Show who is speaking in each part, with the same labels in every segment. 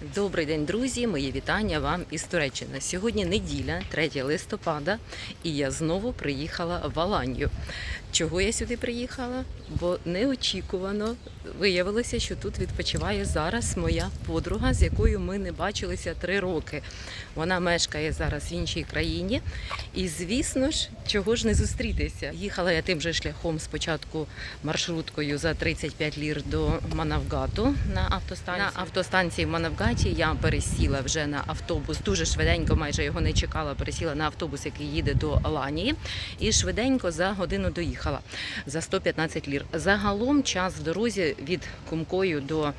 Speaker 1: Добрий день, друзі! Мої вітання вам із Туреччини. Сьогодні неділя, 3 листопада, і я знову приїхала в Аланію. Чого я сюди приїхала? Бо неочікувано виявилося, що тут відпочиває зараз моя подруга, з якою ми не бачилися три роки. Вона мешкає зараз в іншій країні. І звісно ж, чого ж не зустрітися. Їхала я тим же шляхом спочатку маршруткою за 35 лір до Манавгату на автостанції. На автостанції в Манавгаті я пересіла вже на автобус. Дуже швиденько, майже його не чекала. Пересіла на автобус, який їде до Аланії, і швиденько за годину доїхала за 115 лір. Загалом час в дорозі від Кумкою до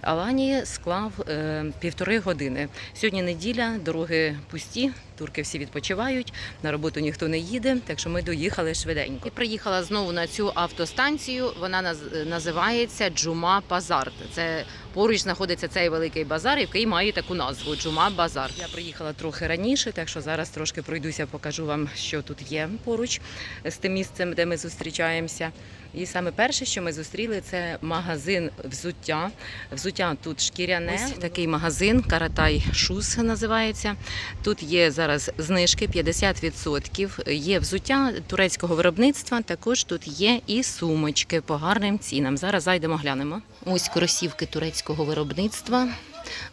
Speaker 1: Аланії склав е, півтори години. Сьогодні неділя, дороги пусті, турки всі відпочивають, на роботу ніхто не їде, так що ми доїхали швиденько. І приїхала знову на цю автостанцію. Вона наз- називається Джума Базар. Це поруч знаходиться цей великий базар, який має таку назву Джума Базар. Я приїхала трохи раніше, так що зараз трошки пройдуся, покажу вам, що тут є поруч з тим місцем, де ми зустрічаємося. І саме перше, що ми зустріли, це магазин взуття. Взуття тут шкіряне. Ось такий магазин Каратай Шус називається. Тут є зараз знижки 50%. Є взуття турецького виробництва. Також тут є і сумочки по гарним цінам. Зараз зайдемо, глянемо. Ось кросівки турецького виробництва.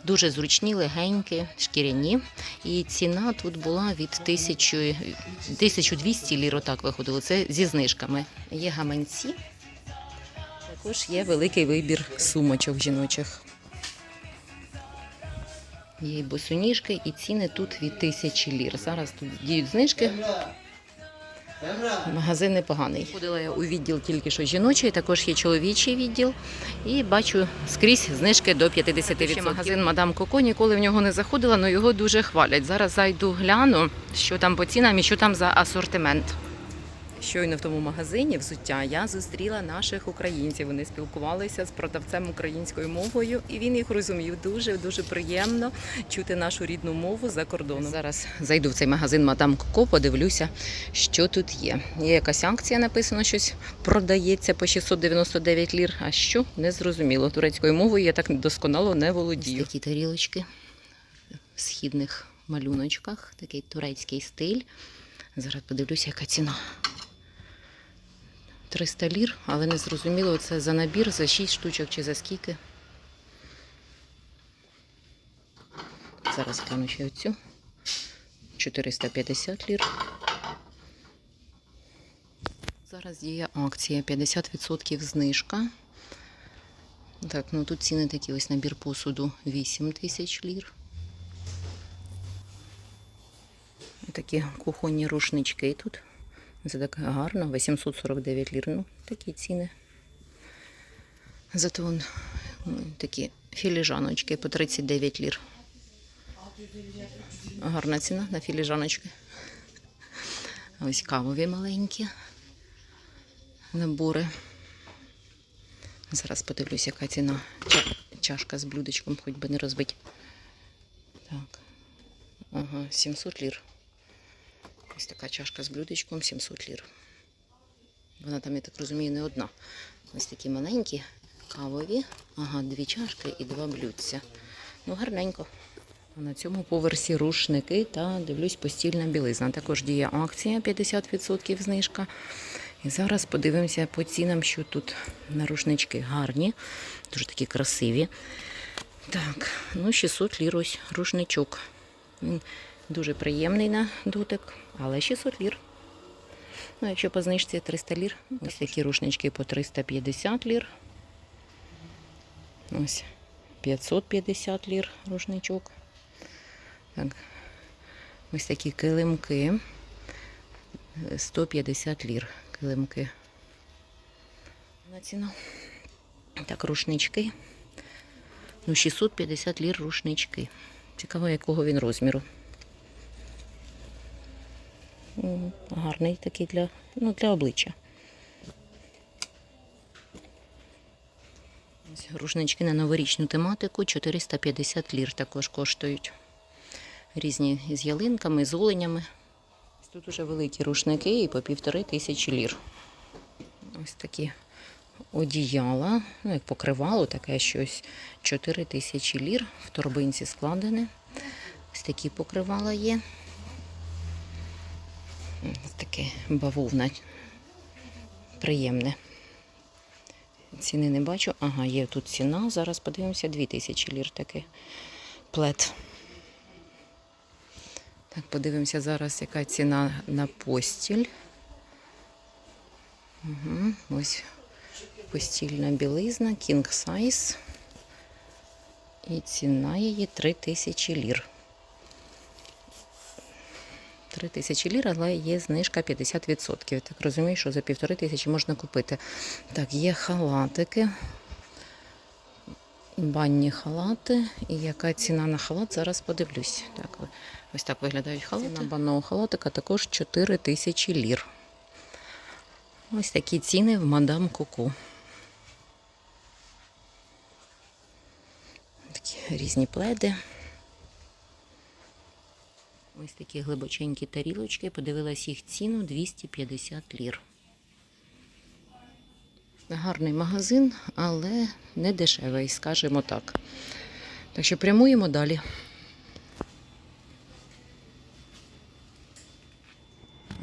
Speaker 1: Дуже зручні, легенькі, шкіряні. І ціна тут була від 1000, 1200 лір, отак виходило. Це зі знижками. Є гаманці. Також є великий вибір сумочок жіночих. Є і босоніжки, і ціни тут від 1000 лір. Зараз тут діють знижки. Магазин непоганий. Ходила я у відділ тільки що жіночий, також є чоловічий відділ. І бачу скрізь знижки до 50%. Ще магазин Мадам Коко ніколи в нього не заходила, але його дуже хвалять. Зараз зайду гляну, що там по цінам і що там за асортимент. Щойно в тому магазині взуття я зустріла наших українців. Вони спілкувалися з продавцем українською мовою, і він їх розумів. Дуже дуже приємно чути нашу рідну мову за кордоном. Зараз зайду в цей магазин Мадам Коко, подивлюся, що тут є. Є якась акція, написано, щось продається по 699 лір. А що не зрозуміло. Турецькою мовою я так досконало не володію. Такі тарілочки в східних малюночках, такий турецький стиль. Зараз подивлюся, яка ціна. 300 лір, але не зрозуміло, це за набір, за 6 штучок чи за скільки. Зараз гляну ще оцю. 450 лір. Зараз є акція 50% знижка. Так, ну тут ціни такі ось набір посуду 8 тисяч лір. Такі кухонні рушнички тут. Це так гарно, 849 лір. Ну, такі ціни. Зато вон такі філіжаночки по 39 лір. Гарна ціна на філіжаночки. Ось кавові маленькі набори. Зараз подивлюсь, яка ціна. Чашка з блюдечком, хоч би не розбить. Так. Ага, 700 лір. Ось така чашка з блюдечком 700 лір. Вона там, я так розумію, не одна. Ось такі маленькі, кавові. Ага, дві чашки і два блюдця. Ну, гарненько. На цьому поверсі рушники та дивлюсь постільна білизна. Також діє акція 50% знижка. І зараз подивимося по цінам, що тут на рушнички гарні, дуже такі красиві. Так, ну 600 лір ось рушничок. Він дуже приємний на дотик, але 600 лір. Ну, якщо по знижці 300 лір, ось такі рушнички по 350 лір. Ось 550 лір рушничок. Так. Ось такі килимки. 150 лір килимки. На ціну. Так, рушнички. Ну, 650 лір рушнички. Цікаво, якого він розміру. Гарний такий для, ну, для обличчя. Ось Рушнички на новорічну тематику 450 лір також коштують. Різні з ялинками, з оленями. Тут уже великі рушники і по півтори тисячі лір. Ось такі одіяла, ну як покривало, таке щось 4 тисячі лір в торбинці складене. Ось такі покривала є. Таке бавовна. Приємне. Ціни не бачу. Ага, є тут ціна. Зараз подивимося, 2000 лір таке плед. Так, подивимося зараз, яка ціна на постіль. Угу, ось постільна білизна, King Size. І ціна її 3000 лір. 3 тисячі лір, але є знижка 50%. Я так розумію, що за півтори тисячі можна купити. Так, є халатики, банні халати. І яка ціна на халат? Зараз подивлюсь. Так, ось так виглядають халати. Ціна банного халатика також 4 тисячі лір. Ось такі ціни в мадам Коко. Такі різні пледи. Ось такі глибоченькі тарілочки. Подивилась їх ціну 250 лір. Гарний магазин, але не дешевий, скажімо так. Так що прямуємо далі.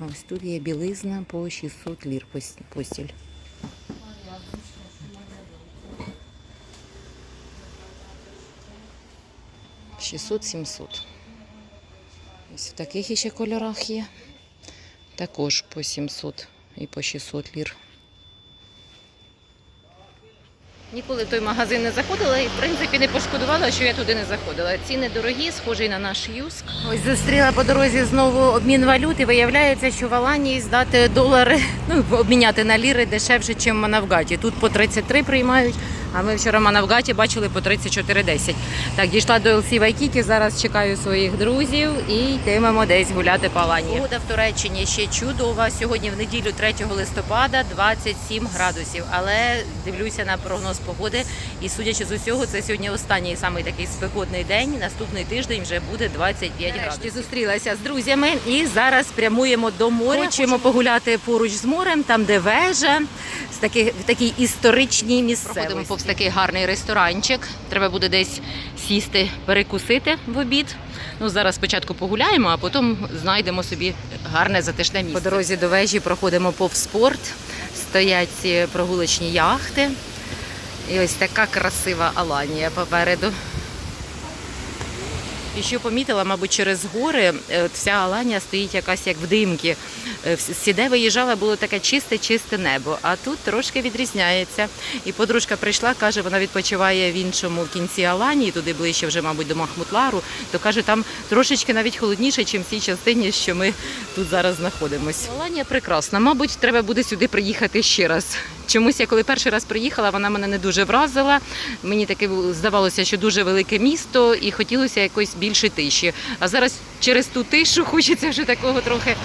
Speaker 1: Ось тут є білизна по 600 лір постіль. Шістсот сімсот. Ось в таких іще кольорах є. Також по 700 і по 600 лір. Ніколи в той магазин не заходила і, в принципі, не пошкодувала, що я туди не заходила. Ціни дорогі, схожі на наш юск. Ось зустріла по дорозі знову обмін валют і виявляється, що в Аланії здати долари, ну, обміняти на ліри дешевше, ніж в Манавгаті. Тут по 33 приймають, а ми вчора в Манавгаті бачили по 34,10. Так, дійшла до ЛС Вайкіки, зараз чекаю своїх друзів і йтимемо десь гуляти по Аланії. Погода в Туреччині ще чудова. Сьогодні в неділю 3 листопада 27 градусів. Але дивлюся на прогноз погоди. І судячи з усього, це сьогодні останній самий такий спекотний день. Наступний тиждень вже буде 25 градусів. зустрілася з друзями і зараз прямуємо до моря. Хочемо погуляти поруч з морем, там де вежа, з таких в такій історичній місцевості. Повз такий гарний ресторанчик. Треба буде десь сісти, перекусити в обід. Ну зараз спочатку погуляємо, а потім знайдемо собі гарне затишне місце. По дорозі до вежі проходимо повз спорт. Стоять ці прогулочні яхти. І ось така красива Аланія попереду. І що помітила, мабуть, через гори е, вся Аланія стоїть якась як в димки. Е, вс- Всі, де виїжджала, було таке чисте-чисте небо, а тут трошки відрізняється. І подружка прийшла, каже, вона відпочиває в іншому кінці Аланії, туди ближче вже, мабуть, до Махмутлару, то каже, там трошечки навіть холодніше, ніж в цій частині, що ми тут зараз знаходимося. Аланія прекрасна. Мабуть, треба буде сюди приїхати ще раз. Чомусь я коли перший раз приїхала, вона мене не дуже вразила. Мені таке здавалося, що дуже велике місто і хотілося якось більше тиші. А зараз через ту тишу хочеться вже такого трохи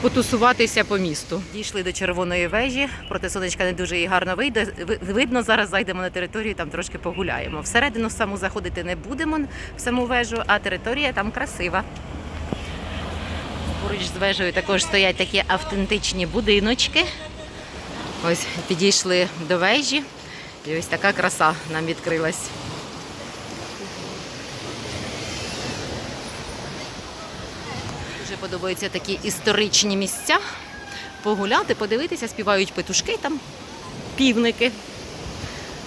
Speaker 1: потусуватися по місту. Дійшли до червоної вежі, проти сонечка не дуже і гарно вийде. Видно, зараз зайдемо на територію, там трошки погуляємо. Всередину саму заходити не будемо в саму вежу, а територія там красива. Поруч з вежею також стоять такі автентичні будиночки. Ось підійшли до вежі, і ось така краса нам відкрилась. Дуже подобаються такі історичні місця. Погуляти, подивитися, співають петушки там, півники.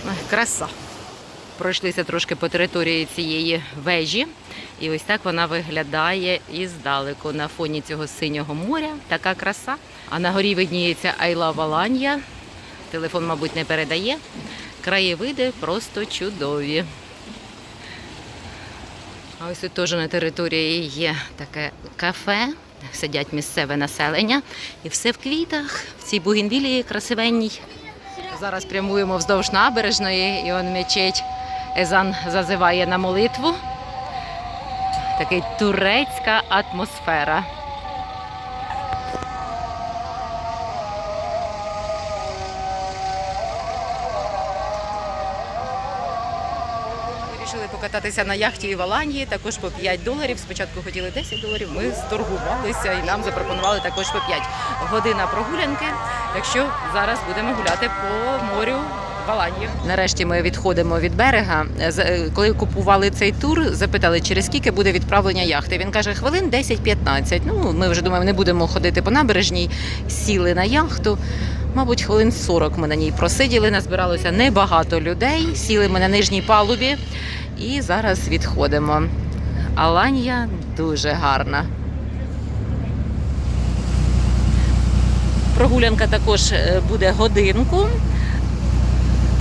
Speaker 1: Ой, краса. Пройшлися трошки по території цієї вежі. І ось так вона виглядає іздалеку на фоні цього синього моря. Така краса. А на горі видніється Айла Валанія. Телефон, мабуть, не передає. Краєвиди просто чудові. А ось тут теж на території є таке кафе, сидять місцеве населення. І все в квітах, в цій бугінвілії красивенній. Зараз прямуємо вздовж набережної, і он мечеть Езан зазиває на молитву. Такий турецька атмосфера. Вирішили покататися на яхті і в Аланії, також по 5 доларів. Спочатку хотіли 10 доларів, ми сторгувалися і нам запропонували також по 5. Година прогулянки. Так що зараз будемо гуляти по морю. В Нарешті ми відходимо від берега. Е, Коли купували цей тур, запитали, через скільки буде відправлення яхти. Він каже, хвилин 10-15. Ну, ми вже думаємо, не будемо ходити по набережній. Сіли на яхту. Мабуть, хвилин 40 ми на ній просиділи. Назбиралося небагато людей. Сіли ми на нижній палубі і зараз відходимо. Аланія дуже гарна. Прогулянка також е, буде годинку,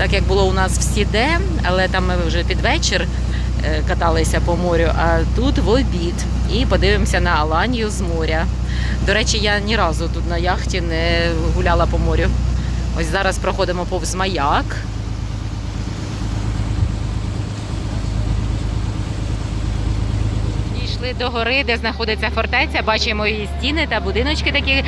Speaker 1: так як було у нас в Сіде, але там ми вже під вечір е, каталися по морю, а тут в обід. І подивимося на Аланію з моря. До речі, я ні разу тут на яхті не гуляла по морю. Ось зараз проходимо повз маяк. Дійшли до гори, де знаходиться фортеця. Бачимо її стіни та будиночки такі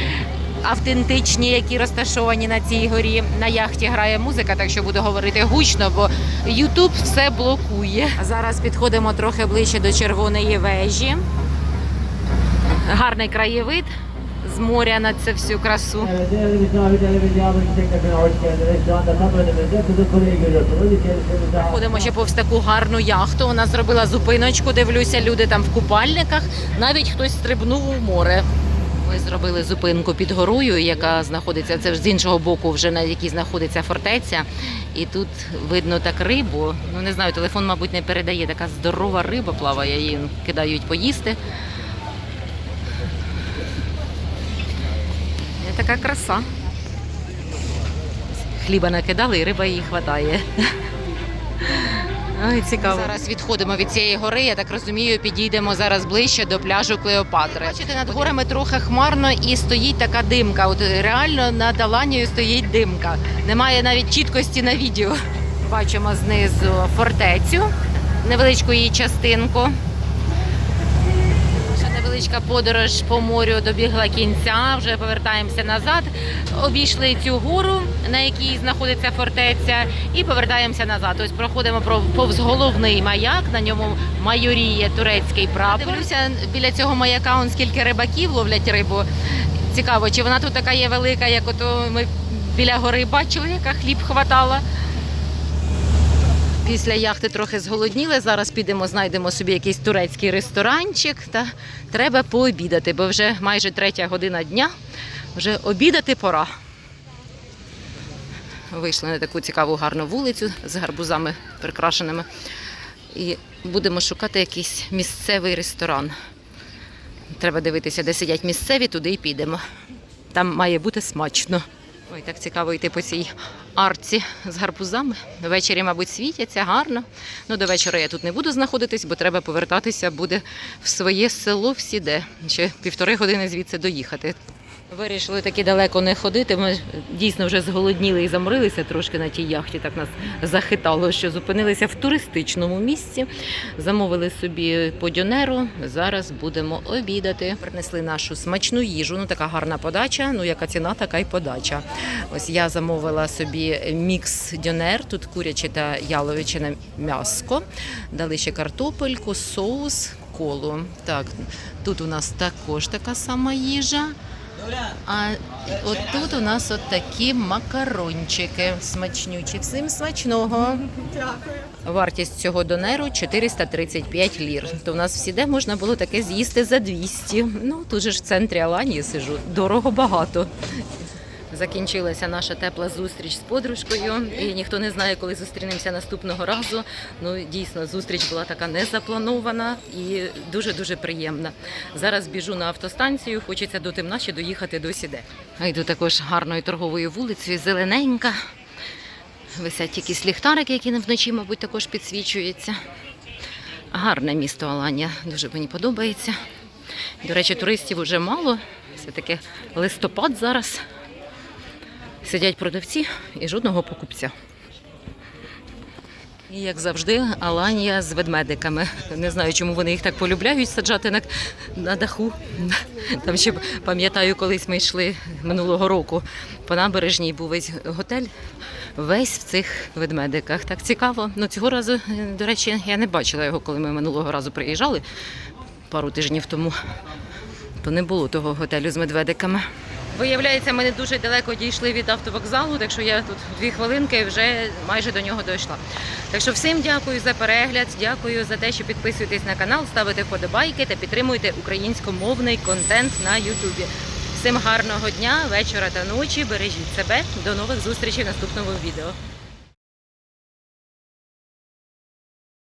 Speaker 1: автентичні, які розташовані на цій горі. На яхті грає музика, так що буду говорити гучно, бо Ютуб все блокує. Зараз підходимо трохи ближче до червоної вежі. Гарний краєвид з моря на цю всю красу. Ходимо ще повз таку гарну яхту. Вона зробила зупиночку. Дивлюся, люди там в купальниках. Навіть хтось стрибнув у море. Ми зробили зупинку під горою, яка знаходиться це ж з іншого боку, вже на якій знаходиться фортеця. І тут видно так рибу. Ну не знаю, телефон, мабуть, не передає. Така здорова риба плаває, її кидають поїсти. Така краса. Хліба накидали, і риба її хватає. Ой, цікаво. Зараз відходимо від цієї гори. Я так розумію, підійдемо зараз ближче до пляжу Клеопатри. Бачите, над горами трохи хмарно і стоїть така димка. От реально над Аланією стоїть димка. Немає навіть чіткості на відео. Бачимо знизу фортецю, невеличку її частинку. Наша невеличка подорож по морю добігла кінця. Вже повертаємося назад. Обійшли цю гору, на якій знаходиться фортеця, і повертаємося назад. Ось проходимо повз головний маяк. На ньому майоріє турецький прапор. Дивлюся біля цього маяка, он скільки рибаків ловлять рибу. Цікаво, чи вона тут така є велика, як ото ми біля гори бачили, яка хліб хватала. Після яхти трохи зголодніли. Зараз підемо, знайдемо собі якийсь турецький ресторанчик. Та треба пообідати, бо вже майже третя година дня. Вже обідати пора. Вийшли на таку цікаву гарну вулицю з гарбузами прикрашеними. І будемо шукати якийсь місцевий ресторан. Треба дивитися, де сидять місцеві, туди і підемо. Там має бути смачно. Ой, так цікаво йти по цій арці з гарбузами. Ввечері, мабуть, світяться гарно. Ну, до вечора я тут не буду знаходитись, бо треба повертатися буде в своє село в Сіде. Ще півтори години звідси доїхати. Вирішили таки далеко не ходити. Ми дійсно вже зголодніли і замрилися трошки на тій яхті. Так нас захитало, що зупинилися в туристичному місці. Замовили собі по дьонеру. Зараз будемо обідати. Принесли нашу смачну їжу. Ну така гарна подача. Ну яка ціна, така й подача. Ось я замовила собі мікс дьонер. Тут куряче та яловичине м'яско. Дали ще картопельку, соус, колу. Так, тут у нас також така сама їжа. А от тут у нас от такі макарончики смачнючі. Всім смачного. Дякую. Вартість цього донеру 435 лір. То в нас всіде можна було таке з'їсти за 200. Ну тут же ж в центрі Аланії сижу. Дорого багато. Закінчилася наша тепла зустріч з подружкою, і ніхто не знає, коли зустрінемося наступного разу. Ну дійсно, зустріч була така незапланована і дуже дуже приємна. Зараз біжу на автостанцію. Хочеться до темна доїхати до сіде. Йду також гарною торговою вулицею, зелененька. Висять якісь ліхтарики, які вночі, мабуть, також підсвічуються. Гарне місто Аланія, дуже мені подобається. До речі, туристів вже мало. Все таки листопад зараз. Сидять продавці і жодного покупця. І як завжди, Аланія з ведмедиками. Не знаю, чому вони їх так полюбляють саджати на, на даху. Там ще пам'ятаю, колись ми йшли минулого року по набережній був весь готель, весь в цих ведмедиках. Так цікаво. Ну цього разу, до речі, я не бачила його, коли ми минулого разу приїжджали пару тижнів тому. То не було того готелю з медведиками. Виявляється, ми не дуже далеко дійшли від автовокзалу, так що я тут дві хвилинки вже майже до нього дійшла. Так що всім дякую за перегляд, дякую за те, що підписуєтесь на канал, ставите вподобайки та підтримуєте українськомовний контент на Ютубі. Всім гарного дня, вечора та ночі. Бережіть себе. До нових зустрічей в наступному відео.